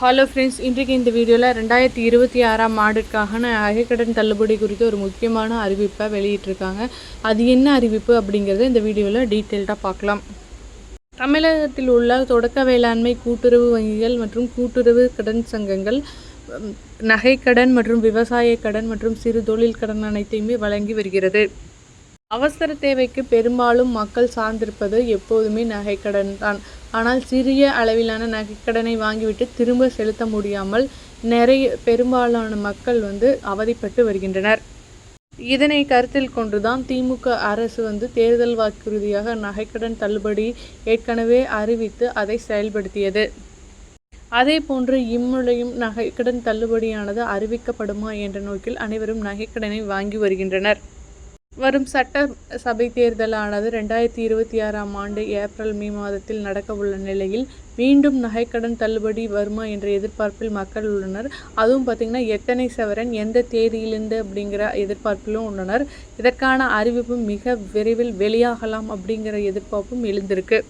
Hello friends இன்றைக்கு இந்த வீடியோவில் ரெண்டாயிரத்தி இருபத்தி ஆறாம் ஆண்டுக்கான நகைக்கடன் தள்ளுபடி குறித்து ஒரு முக்கியமான அறிவிப்பை வெளியிட்டிருக்காங்க. அது என்ன அறிவிப்பு அப்படிங்கிறத இந்த வீடியோவில் டீட்டெயில்டாக பார்க்கலாம். தமிழகத்தில் உள்ள தொடக்க வேளாண்மை கூட்டுறவு வங்கிகள் மற்றும் கூட்டுறவு கடன் சங்கங்கள் நகைக்கடன் மற்றும் விவசாய கடன் மற்றும் சிறு தொழில் கடன் அனைத்தையுமே வழங்கி வருகிறது. அவசர தேவைக்கு பெரும்பாலும் மக்கள் சார்ந்திருப்பது எப்போதுமே நகைக்கடன் தான். ஆனால் சிறிய அளவிலான நகைக்கடனை வாங்கிவிட்டு திரும்ப செலுத்த முடியாமல் நிறைய பெரும்பாலான மக்கள் வந்து அவதிப்பட்டு வருகின்றனர். இதனை கருத்தில் கொண்டுதான் திமுக அரசு வந்து தேர்தல் வாக்குறுதியாக நகைக்கடன் தள்ளுபடி ஏற்கனவே அறிவித்து அதை செயல்படுத்தியது. அதே போன்று இம்முறையும் நகைக்கடன் தள்ளுபடியானது அறிவிக்கப்படுமா என்ற நோக்கில் அனைவரும் நகைக்கடனை வாங்கி வருகின்றனர். வரும் சட்ட சபை தேர்தலானது ரெண்டாயிரத்தி இருபத்தி ஆறாம் ஆண்டு ஏப்ரல் மே மாதத்தில் நடக்க உள்ள நிலையில் மீண்டும் நகைக்கடன் தள்ளுபடி வருமா என்ற எதிர்பார்ப்பில் மக்கள் உள்ளனர். அதுவும் பார்த்திங்கன்னா எத்தனை சவரன் எந்த தேதியிலிருந்து அப்படிங்கிற எதிர்பார்ப்பிலும் உள்ளனர். இதற்கான அறிவிப்பும் மிக விரைவில் வெளியாகலாம் அப்படிங்கிற எதிர்பார்ப்பும் எழுந்திருக்கு.